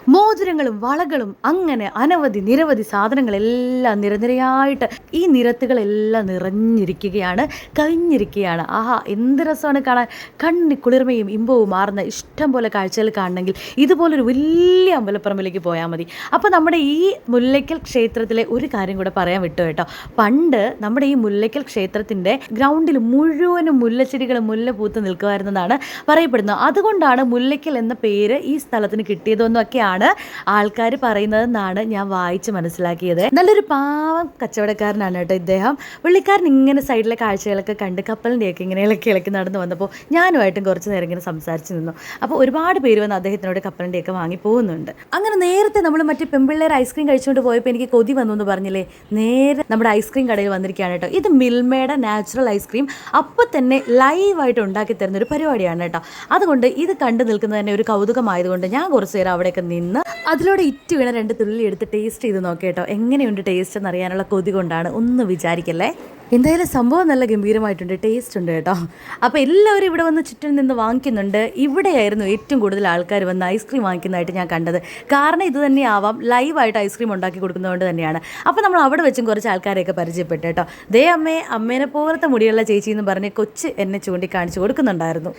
മോതിരങ്ങളും വളകളും അങ്ങനെ അനവധി നിരവധി സാധനങ്ങളെല്ലാം നിരനിരയായിട്ട് ഈ നിരത്തുകളെല്ലാം നിറഞ്ഞിരിക്കുകയാണ് കഴിഞ്ഞിരിക്കുകയാണ് ആഹാ എന്ത് രസമാണ് കാണാൻ. കണ്ണി കുളിർമയും ഇമ്പവും മാറുന്ന ഇഷ്ടം പോലെ കാഴ്ചകൾ കാണണമെങ്കിൽ ഇതുപോലൊരു വലിയ അമ്പലപ്പറമ്പിലേക്ക് പോയാൽ മതി. അപ്പോൾ നമ്മുടെ ഈ മുല്ലയ്ക്കൽ ക്ഷേത്രത്തിലെ ഒരു കാര്യം കൂടെ പറയാൻ വിട്ടു കേട്ടോ. പണ്ട് നമ്മുടെ ഈ മുല്ലയ്ക്കൽ ക്ഷേത്രത്തിന്റെ ഗ്രൗണ്ടിൽ മുഴുവനും മുല്ലച്ചെടികൾ മുല്ല പൂത്ത് നിൽക്കുമായിരുന്നതാണ് പറയപ്പെടുന്നത്. അതുകൊണ്ടാണ് മുല്ലയ്ക്കൽ എന്ന പേര് ഈ സ്ഥലത്തിന് കിട്ടിയതെന്നൊക്കെയാണ് ആൾക്കാർ പറയുന്നതെന്നാണ് ഞാൻ വായിച്ച് മനസ്സിലാക്കിയത്. നല്ലൊരു പാവം കച്ചവടക്കാരനാണ് കേട്ടോ ഇദ്ദേഹം. പുള്ളിക്കാരൻ ഇങ്ങനെ സൈഡിലെ കാഴ്ചകളൊക്കെ കണ്ട് കപ്പലിന്റെയൊക്കെ ഇങ്ങനെ ഇളക്കി നടന്നു വന്നപ്പോൾ ഞാനുമായിട്ടും കുറച്ച് നേരം ഇങ്ങനെ സംസാരിച്ച് നിന്നു. അപ്പോൾ ഒരുപാട് പേര് വന്ന് അദ്ദേഹത്തിനോട് കപ്പലിന്റെയൊക്കെ വാങ്ങി പോകുന്നുണ്ട്. അങ്ങനെ നേരത്തെ നമ്മൾ മറ്റേ പെമ്പിള്ളേർ ഐസ്ക്രീം കഴിച്ചുകൊണ്ട് പോയപ്പോൾ എനിക്ക് കൊതി വന്നു എന്ന് പറഞ്ഞില്ലേ? നേരെ നമ്മുടെ ഐസ്ക്രീം കടയിൽ വന്നിരിക്കുകയാണ് കേട്ടോ. ഇത് മിൽമയുടെ നാച്ചുറൽ ഐസ്ക്രീം അപ്പോൾ തന്നെ ലൈവായിട്ട് ഉണ്ടാക്കി തരുന്ന ഒരു പരിപാടിയാണ് കേട്ടോ. അതുകൊണ്ട് ഇത് കണ്ടു നിൽക്കുന്നത് തന്നെ ഒരു കൗതുകമായതുകൊണ്ട് ഞാൻ കുറച്ച് നേരം അവിടെയൊക്കെ നിന്ന് അതിലൂടെ ഇറ്റ് വീണ രണ്ട് തുള്ളി എടുത്ത് ടേസ്റ്റ് ചെയ്ത് നോക്കി കേട്ടോ. എങ്ങനെയുണ്ട് ടേസ്റ്റ് എന്നറിയാനുള്ള കൊതി കൊണ്ടാണ് ഒന്ന് വിചാരിക്കല്ലേ? എന്തായാലും സംഭവം നല്ല ഗംഭീരമായിട്ടുണ്ട് ടേസ്റ്റ് ഉണ്ട് കേട്ടോ. അപ്പോൾ എല്ലാവരും ഇവിടെ വന്ന് ചുറ്റും നിന്ന് വാങ്ങിക്കുന്നുണ്ട്. ഇവിടെയായിരുന്നു ഏറ്റവും കൂടുതൽ ആൾക്കാർ വന്ന് ഐസ്ക്രീം വാങ്ങിക്കുന്നതായിട്ട് ഞാൻ കണ്ടത്. കാരണം ഇത് തന്നെയാവാം ലൈവായിട്ട് ഐസ്ക്രീം ഉണ്ടാക്കി കൊടുക്കുന്നതുകൊണ്ട് തന്നെയാണ്. അപ്പോൾ നമ്മൾ അവിടെ വെച്ചും കുറച്ച് ആൾക്കാരെയൊക്കെ പരിചയപ്പെട്ടു കേട്ടോ. ദേ അമ്മേ അമ്മേനെ പോലത്തെ മുടിയുള്ള ചേച്ചി എന്ന് പറഞ്ഞ് കൊച്ച് എന്നെ ചൂണ്ടിക്കാണിച്ച് കൊടുക്കുന്നുണ്ടായിരുന്നു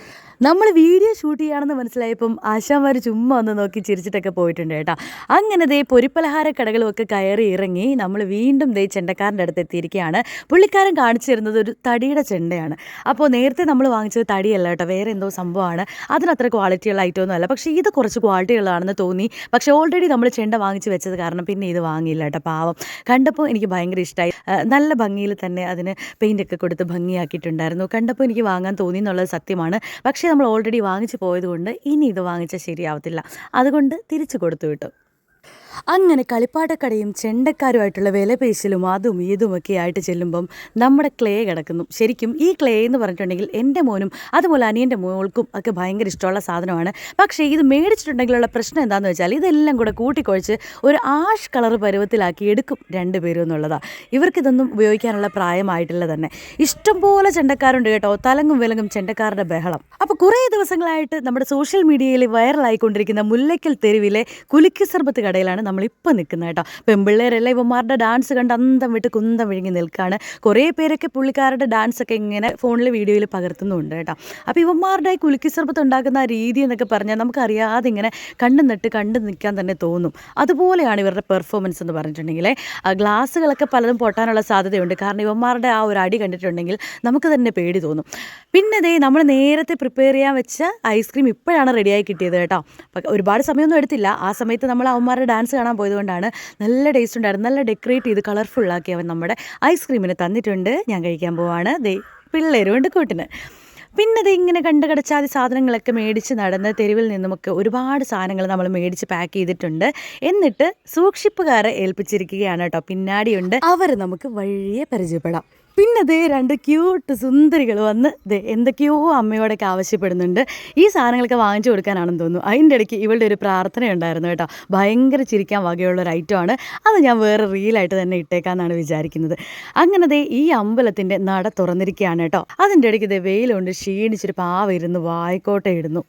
നമ്മൾ വീഡിയോ ഷൂട്ട് ചെയ്യുകയാണെന്ന് മനസ്സിലായപ്പം ആശാമാർ ചുമ്മാ ഒന്ന് നോക്കി ചിരിച്ചിട്ടൊക്കെ പോയിട്ടുണ്ട് കേട്ടോ. അങ്ങനെ ദേ പൊരിപ്പലഹാര കടകളുമൊക്കെ കയറി ഇറങ്ങി നമ്മൾ വീണ്ടും ദേ ചെണ്ടക്കാരന്റെ അടുത്ത് എത്തിയിരിക്കുകയാണ്. പുള്ളിക്കാരൻ കാണിച്ചു തരുന്നത് ഒരു തടിയുടെ ചെണ്ടയാണ്. അപ്പോൾ നേരത്തെ നമ്മൾ വാങ്ങിച്ചത് തടിയല്ല കേട്ടോ വേറെ എന്തോ സംഭവമാണ്. അതിനത്ര ക്വാളിറ്റിയുള്ള ഐറ്റമൊന്നും അല്ല. പക്ഷേ ഇത് കുറച്ച് ക്വാളിറ്റി ഉള്ളതാണെന്ന് തോന്നി. പക്ഷേ ഓൾറെഡി നമ്മൾ ചെണ്ട വാങ്ങിച്ച് വെച്ചത് കാരണം പിന്നെ ഇത് വാങ്ങിയില്ല കേട്ടോ പാവം. കണ്ടപ്പോൾ എനിക്ക് ഭയങ്കര ഇഷ്ടമായി നല്ല ഭംഗിയിൽ തന്നെ അതിന് പെയിന്റൊക്കെ കൊടുത്ത് ഭംഗിയാക്കിയിട്ടുണ്ടായിരുന്നു. കണ്ടപ്പോൾ എനിക്ക് വാങ്ങാൻ തോന്നി എന്നുള്ളത് സത്യമാണ്. പക്ഷേ നമ്മൾ ഓൾറെഡി വാങ്ങിച്ച് പോയതുകൊണ്ട് ഇനി ഇത് വാങ്ങിച്ചാൽ ശരിയാവത്തില്ല. അതുകൊണ്ട് തിരിച്ചു കൊടുത്തു വിട്ടു. അങ്ങനെ കളിപ്പാട്ടക്കടയും ചെണ്ടക്കാരുമായിട്ടുള്ള വിലപേശലും അതും ഇതുമൊക്കെ ആയിട്ട് ചെല്ലുമ്പം നമ്മുടെ ക്ലേ കിടക്കുന്നു. ശരിക്കും ഈ ക്ലേ എന്ന് പറഞ്ഞിട്ടുണ്ടെങ്കിൽ എന്റെ മോനും അതുപോലെ അനിയന്റെ മോൾക്കും ഒക്കെ ഭയങ്കര ഇഷ്ടമുള്ള സാധനമാണ്. പക്ഷേ ഇത് മേടിച്ചിട്ടുണ്ടെങ്കിലുള്ള പ്രശ്നം എന്താണെന്ന് വെച്ചാൽ ഇതെല്ലാം കൂടെ കൂട്ടിക്കുഴച്ച് ഒരു ആഷ് കളർ പരുവത്തിലാക്കി എടുക്കും രണ്ട് രണ്ടുപേരും എന്നുള്ളതാണ് ഇവർക്കിതൊന്നും ഉപയോഗിക്കാനുള്ള പ്രായമായിട്ടുള്ള തന്നെ. ഇഷ്ടംപോലെ ചെണ്ടക്കാരുണ്ട് കേട്ടോ. തലങ്ങും വിലങ്ങും ചെണ്ടക്കാരുടെ ബഹളം. അപ്പോൾ കുറേ ദിവസങ്ങളായിട്ട് നമ്മുടെ സോഷ്യൽ മീഡിയയിൽ വൈറലായിക്കൊണ്ടിരിക്കുന്ന മുല്ലയ്ക്കൽ തെരുവിലെ കുലുക്കി സർബത്ത് കടയിലാണ് നമ്മളിപ്പോൾ നിൽക്കുന്നത് കേട്ടോ. പെമ്പിള്ളേരെല്ലാം ഇവന്മാരുടെ ഡാൻസ് കണ്ട് അന്തം വിട്ട് കുന്തം വിഴുങ്ങി നിൽക്കുകയാണ് കുറേ പേരൊക്കെ പുള്ളിക്കാരുടെ ഡാൻസ് ഒക്കെ ഇങ്ങനെ ഫോണിൽ വീഡിയോയിൽ പകർത്തുന്നുണ്ട് കേട്ടോ. അപ്പോൾ ഇവന്മാരുടെ ഈ കുലുക്കി സർബത്ത് ഉണ്ടാക്കുന്ന ആ രീതി എന്നൊക്കെ പറഞ്ഞാൽ നമുക്കറിയാതെ ഇങ്ങനെ കണ്ടു നട്ട് കണ്ടു നിൽക്കാൻ തന്നെ തോന്നും. അതുപോലെയാണ് ഇവരുടെ പെർഫോമൻസ് എന്ന് പറഞ്ഞിട്ടുണ്ടെങ്കിൽ ഗ്ലാസ്സുകളൊക്കെ പലതും പൊട്ടാനുള്ള സാധ്യതയുണ്ട്. കാരണം ഇവന്മാരുടെ ആ ഒരു അടി കണ്ടിട്ടുണ്ടെങ്കിൽ നമുക്ക് തന്നെ പേടി തോന്നും. പിന്നെ ദേ നമ്മൾ നേരത്തെ പ്രിപ്പയർ ചെയ്യാൻ വെച്ച ഐസ്ക്രീം ഇപ്പോഴാണ് റെഡിയായി കിട്ടിയത് കേട്ടോ. ഒരുപാട് സമയമൊന്നും എടുത്തില്ല. ആ സമയത്ത് നമ്മൾ അവന്മാരുടെ ഡാൻസ് കാണാൻ പോയതുകൊണ്ടാണ് നല്ല ടേസ്റ്റ് ഉണ്ടായിരുന്നു. നല്ല ഡെക്കറേറ്റ് ചെയ്ത് കളർഫുള്ളാക്കി അവൻ നമ്മുടെ ഐസ്ക്രീമിന് തന്നിട്ടുണ്ട്. ഞാൻ കഴിക്കാൻ പോവാണ്. പിള്ളേരും ഉണ്ട് കൂട്ടിന്. പിന്നെ ഇത് ഇങ്ങനെ കണ്ട് കടച്ചാതി സാധനങ്ങളൊക്കെ മേടിച്ച് നടന്ന് തെരുവിൽ നിന്നുമൊക്കെ ഒരുപാട് സാധനങ്ങൾ നമ്മൾ മേടിച്ച് പാക്ക് ചെയ്തിട്ടുണ്ട്. എന്നിട്ട് സൂക്ഷിപ്പുകാരെ ഏൽപ്പിച്ചിരിക്കുകയാണ് കേട്ടോ. പിന്നാടിയുണ്ട്. അവർ നമുക്ക് വഴിയെ പരിചയപ്പെടാം. പിന്നെ ദേ രണ്ട് ക്യൂട്ട് സുന്ദരികൾ വന്ന് ദേ എന്തൊക്കെയോ അമ്മയോടൊക്കെ ആവശ്യപ്പെടുന്നുണ്ട്. ഈ സാധനങ്ങളൊക്കെ വാങ്ങിച്ചു കൊടുക്കാനാണെന്ന് തോന്നുന്നു. അതിന്റെ ഇടയ്ക്ക് ഇവളുടെ ഒരു പ്രാർത്ഥന ഉണ്ടായിരുന്നു കേട്ടോ. ഭയങ്കര ചിരിക്കാൻ വകയുള്ള ഒരു ഐറ്റമാണ് അത് ഞാൻ വേറെ റീലായിട്ട് തന്നെ ഇട്ടേക്കാന്നാണ് വിചാരിക്കുന്നത്. അങ്ങനെ ദേ ഈ അമ്പലത്തിന്റെ നട തുറന്നിരിക്കുകയാണ് കേട്ടോ. അതിന്റെ ഇടയ്ക്ക് ദേ വെയിലുണ്ട് ക്ഷീണിച്ചൊരു പാവ ഇരുന്ന് വായിക്കോട്ടെ ഇടുന്നു.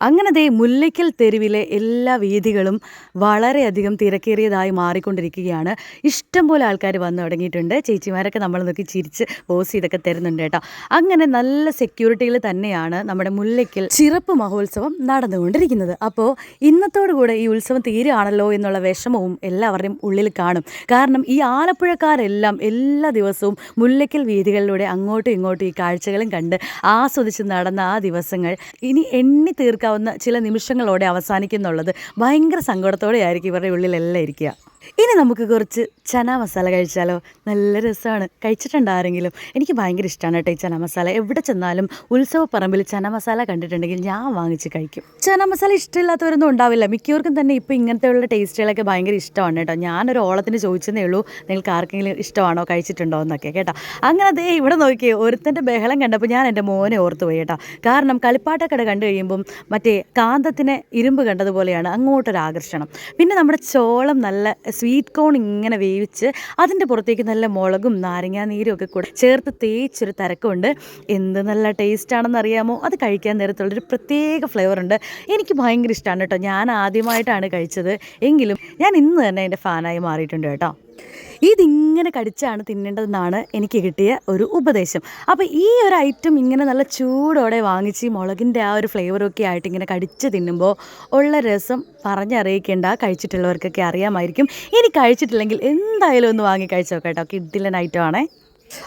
അങ്ങനെ ദേ മുല്ലയ്ക്കൽ തെരുവിലെ എല്ലാ വീഥികളും വളരെയധികം തിരക്കേറിയതായി മാറിക്കൊണ്ടിരിക്കുകയാണ്. ഇഷ്ടംപോലെ ആൾക്കാർ വന്നു തുടങ്ങിയിട്ടുണ്ട്. ചേച്ചിമാരൊക്കെ നമ്മൾ നോക്കി ചിരിച്ച് പോസ് ഇതൊക്കെ തരുന്നുണ്ട് കേട്ടോ. അങ്ങനെ നല്ല സെക്യൂരിറ്റിയിൽ തന്നെയാണ് നമ്മുടെ മുല്ലയ്ക്കൽ ചിറപ്പ് മഹോത്സവം നടന്നുകൊണ്ടിരിക്കുന്നത്. അപ്പോൾ ഇന്നത്തോടു കൂടെ ഈ ഉത്സവം തീരുകയാണല്ലോ എന്നുള്ള വിഷമവും എല്ലാവരുടെയും ഉള്ളിൽ കാണും. കാരണം ഈ ആലപ്പുഴക്കാരെല്ലാം എല്ലാ ദിവസവും മുല്ലയ്ക്കൽ വീഥികളിലൂടെ അങ്ങോട്ടും ഇങ്ങോട്ടും ഈ കാഴ്ചകളും കണ്ട് ആസ്വദിച്ച് നടന്ന ആ ദിവസങ്ങൾ ഇനി എണ്ണി തീർക്കാവുന്ന ചില നിമിഷങ്ങളോടെ അവസാനിക്കുന്നുള്ളത്. ഭയങ്കര സങ്കടത്തോടെ ആയിരിക്കും ഇവരുടെ ഉള്ളിലെല്ലാം ഇരിക്കുക. ഇനി നമുക്ക് കുറച്ച് ചന മസാല കഴിച്ചാലോ? നല്ല രസമാണ് കഴിച്ചിട്ടുണ്ട് ആരെങ്കിലും? എനിക്ക് ഭയങ്കര ഇഷ്ടമാണ് കേട്ടോ ഈ ചന മസാല. എവിടെ ചെന്നാലും ഉത്സവ പറമ്പിൽ ചന മസാല കണ്ടിട്ടുണ്ടെങ്കിൽ ഞാൻ വാങ്ങിച്ച് കഴിക്കും. ചന മസാല ഇഷ്ടമില്ലാത്തവരൊന്നും ഉണ്ടാവില്ല. മിക്കവർക്കും തന്നെ ഇപ്പോൾ ഇങ്ങനത്തെയുള്ള ടേസ്റ്റുകളൊക്കെ ഭയങ്കര ഇഷ്ടമാണ് കേട്ടോ. ഞാനൊരു ഓളത്തിന് ചോദിച്ചതേ ഉള്ളൂ നിങ്ങൾക്ക് ആർക്കെങ്കിലും ഇഷ്ടമാണോ? കഴിച്ചിട്ടുണ്ടോ? എന്നൊക്കെ കേട്ടോ. അങ്ങനെ അതേ ഇവിടെ നോക്കിയേ ഒരുത്തന്റെ ബഹളം കണ്ടപ്പോൾ ഞാൻ എന്റെ മോനെ ഓർത്ത് പോയി കേട്ടോ. കാരണം കളിപ്പാട്ടക്കട കണ്ടു കഴിയുമ്പം മറ്റേ കാന്തത്തിനെ ഇരുമ്പ് കണ്ടതുപോലെയാണ് അങ്ങോട്ടൊരു ആകർഷണം പിന്നെ നമ്മുടെ ചോളം നല്ല സ്വീറ്റ് കോൺ ഇങ്ങനെ വേവിച്ച് അതിന്റെ പുറത്തേക്ക് നല്ല മുളകും നാരങ്ങാ നീരും ഒക്കെ കൂടെ ചേർത്ത് തേച്ചൊരു തരക്കമുണ്ട്. എന്ത് നല്ല ടേസ്റ്റ് ആണെന്ന് അറിയാമോ? അത് കഴിക്കാൻ നേരത്തുള്ളൊരു പ്രത്യേക ഫ്ലേവർ ഉണ്ട്. എനിക്ക് ഭയങ്കര ഇഷ്ടമാണ് കേട്ടോ. ഞാൻ ആദ്യമായിട്ടാണ് കഴിച്ചത്. എങ്കിലും ഞാൻ ഇന്ന് തന്നെ എന്റെ ഫാനായി മാറിയിട്ടുണ്ട് കേട്ടോ. ഇതിങ്ങനെ കടിച്ചാണ് തിന്നേണ്ടതെന്നാണ് എനിക്ക് കിട്ടിയ ഒരു ഉപദേശം. അപ്പോൾ ഈ ഒരു ഐറ്റം ഇങ്ങനെ നല്ല ചൂടോടെ വാങ്ങിച്ച് മുളകിന്റെ ആ ഒരു ഫ്ലേവറൊക്കെ ആയിട്ട് ഇങ്ങനെ കടിച്ച് തിന്നുമ്പോൾ ഉള്ള രസം പറഞ്ഞറിയിക്കേണ്ട കഴിച്ചിട്ടുള്ളവർക്കൊക്കെ അറിയാമായിരിക്കും. ഇനി കഴിച്ചിട്ടില്ലെങ്കിൽ എന്തായാലും ഒന്ന് വാങ്ങി കഴിച്ചോ കേട്ടോ കിഡിലൻ ഐറ്റം ആണേ.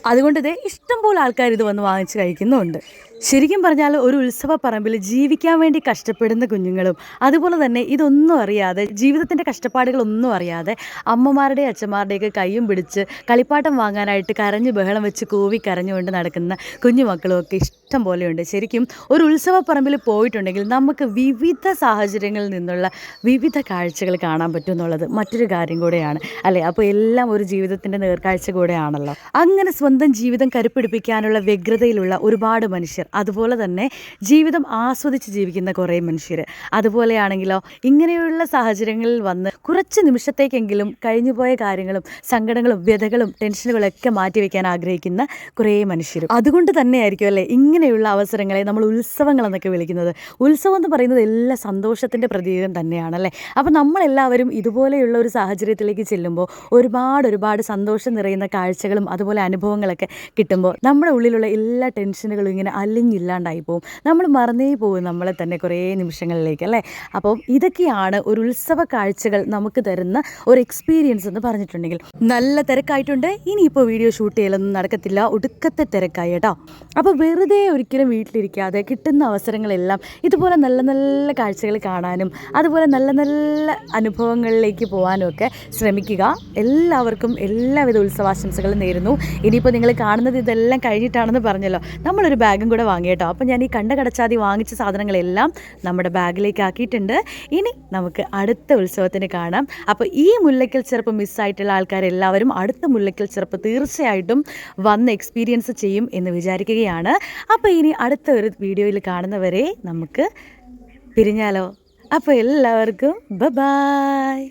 അതുകൊണ്ട് ഇതേ ഇഷ്ടംപോലെ ആൾക്കാർ ഇത് വന്ന് വാങ്ങിച്ച് കഴിക്കുന്നുമുണ്ട് ശരിക്കും പറഞ്ഞാൽ ഒരു ഉത്സവ പറമ്പിൽ ജീവിക്കാൻ വേണ്ടി കഷ്ടപ്പെടുന്ന കുഞ്ഞുങ്ങളും അതുപോലെ തന്നെ ഇതൊന്നും അറിയാതെ ജീവിതത്തിന്റെ കഷ്ടപ്പാടുകളൊന്നും അറിയാതെ അമ്മമാരുടെയും അച്ഛന്മാരുടെയൊക്കെ കൈയും പിടിച്ച് കളിപ്പാട്ടം വാങ്ങാനായിട്ട് കരഞ്ഞ് ബഹളം വെച്ച് കൂവി കരഞ്ഞുകൊണ്ട് നടക്കുന്ന കുഞ്ഞുമക്കളും ഒക്കെ ഇഷ്ടം ഇഷ്ടം പോലെയുണ്ട്. ശരിക്കും ഒരു ഉത്സവപ്പറമ്പിൽ പോയിട്ടുണ്ടെങ്കിൽ നമുക്ക് വിവിധ സാഹചര്യങ്ങളിൽ നിന്നുള്ള വിവിധ കാഴ്ചകൾ കാണാൻ പറ്റും എന്നുള്ളത് മറ്റൊരു കാര്യം കൂടെയാണ്. അല്ലേ? അപ്പോൾ എല്ലാം ഒരു ജീവിതത്തിന്റെ നേർക്കാഴ്ച കൂടെയാണല്ലോ. അങ്ങനെ സ്വന്തം ജീവിതം കരുപ്പിടിപ്പിക്കാനുള്ള വ്യഗ്രതയിലുള്ള ഒരുപാട് മനുഷ്യർ അതുപോലെ തന്നെ ജീവിതം ആസ്വദിച്ച് ജീവിക്കുന്ന കുറേ മനുഷ്യർ. അതുപോലെയാണെങ്കിലോ ഇങ്ങനെയുള്ള സാഹചര്യങ്ങളിൽ വന്ന് കുറച്ച് നിമിഷത്തേക്കെങ്കിലും കഴിഞ്ഞുപോയ കാര്യങ്ങളും സങ്കടങ്ങളും വ്യതകളും ടെൻഷനുകളൊക്കെ മാറ്റിവെക്കാൻ ആഗ്രഹിക്കുന്ന കുറേ മനുഷ്യരും. അതുകൊണ്ട് തന്നെയായിരിക്കും അല്ലേ? ഇങ്ങനെയുള്ള അവസരങ്ങളെ നമ്മൾ ഉത്സവങ്ങളെന്നൊക്കെ വിളിക്കുന്നത്. ഉത്സവം എന്ന് പറയുന്നത് എല്ലാ സന്തോഷത്തിന്റെ പ്രതീകം തന്നെയാണല്ലേ? അപ്പോൾ നമ്മളെല്ലാവരും ഇതുപോലെയുള്ള ഒരു സാഹചര്യത്തിലേക്ക് ചെല്ലുമ്പോൾ ഒരുപാട് ഒരുപാട് സന്തോഷം നിറയുന്ന കാഴ്ചകളും അതുപോലെ അനുഭവങ്ങളൊക്കെ കിട്ടുമ്പോൾ നമ്മുടെ ഉള്ളിലുള്ള എല്ലാ ടെൻഷനുകളും ഇങ്ങനെ അലിഞ്ഞില്ലാണ്ടായി പോകും നമ്മൾ മറന്നേ പോകും നമ്മളെ തന്നെ കുറേ നിമിഷങ്ങളിലേക്ക് അല്ലേ? അപ്പോൾ ഇതൊക്കെയാണ് ഒരു ഉത്സവ കാഴ്ചകൾ നമുക്ക് തരുന്ന ഒരു എക്സ്പീരിയൻസ് എന്ന് പറഞ്ഞിട്ടുണ്ടെങ്കിൽ. നല്ല തിരക്കായിട്ടുണ്ട്. ഇനിയിപ്പോൾ വീഡിയോ ഷൂട്ട് ചെയ്യലൊന്നും നടക്കത്തില്ല. ഒടുക്കത്തെ തിരക്കായി കേട്ടോ. അപ്പോൾ വെറുതെ ഒരിക്കലും വീട്ടിലിരിക്കാതെ കിട്ടുന്ന അവസരങ്ങളെല്ലാം ഇതുപോലെ നല്ല നല്ല കാഴ്ചകൾ കാണാനും അതുപോലെ നല്ല നല്ല അനുഭവങ്ങളിലേക്ക് പോകാനും ഒക്കെ ശ്രമിക്കുക. എല്ലാവർക്കും എല്ലാവിധ ഉത്സവാശംസകളും നേരുന്നു. ഇനിയിപ്പോൾ നിങ്ങൾ കാണുന്നത് ഇതെല്ലാം കഴിഞ്ഞിട്ടാണെന്ന് പറഞ്ഞല്ലോ. നമ്മളൊരു ബാഗും കൂടെ വാങ്ങിയിട്ടോ അപ്പോൾ ഞാൻ ഈ കണ്ട കടച്ചാതി വാങ്ങിച്ച സാധനങ്ങളെല്ലാം നമ്മുടെ ബാഗിലേക്ക് ആക്കിയിട്ടുണ്ട്. ഇനി നമുക്ക് അടുത്ത ഉത്സവത്തിന് കാണാം. അപ്പോൾ ഈ മുല്ലയ്ക്കൽ ചെറുപ്പം മിസ്സായിട്ടുള്ള ആൾക്കാരെല്ലാവരും അടുത്ത മുല്ലയ്ക്കൽ ചെറുപ്പ് തീർച്ചയായിട്ടും വന്ന് എക്സ്പീരിയൻസ് ചെയ്യും എന്ന് വിചാരിക്കുകയാണ്. അപ്പോൾ ഇനി അടുത്ത ഒരു വീഡിയോയിൽ കാണുന്നവരെ നമുക്ക് പിരിഞ്ഞാലോ. അപ്പോൾ എല്ലാവർക്കും ബ ബായ്